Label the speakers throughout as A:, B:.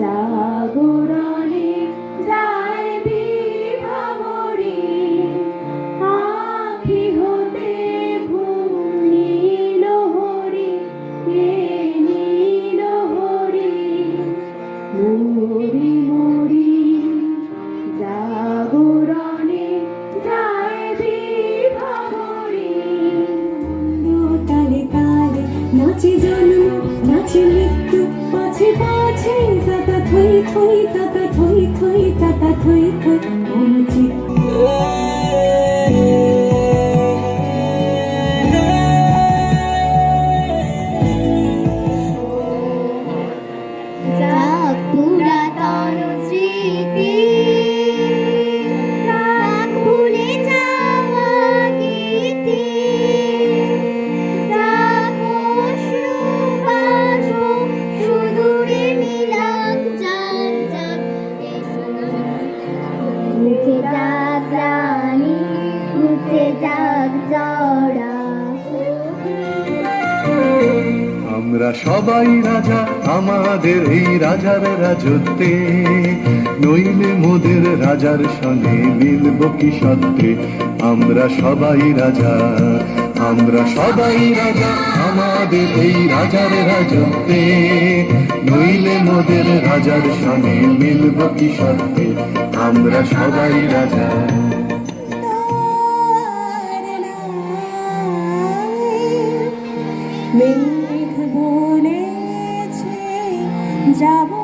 A: জাগরণে যায় বিভাবরী, আখি হতে ঘুম নীল হরি এ নীল হরি মরি মরি জাগরণে যায় বিভাবরী।
B: তালে তালে থই তাতা থই থই তাতা থই থই মম চিত্ত
C: আমরা সবাই রাজা, আমাদের এই রাজার রাজত্বে। নইলে মোদের রাজার সঙ্গে মিলব কি সত্ত্বে আমরা সবাই রাজা, আমরা সবাই রাজা, আমাদের এই রাজার রাজত্বে। নইলে মোদের রাজার সঙ্গে মিলব কি সত্ত্বে আমরা সবাই রাজা।
B: মেঘ বলেছে যাব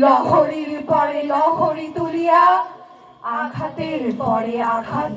A: লহরীর পরে লহরী তুলিয়া আঘাতের পরে আঘাত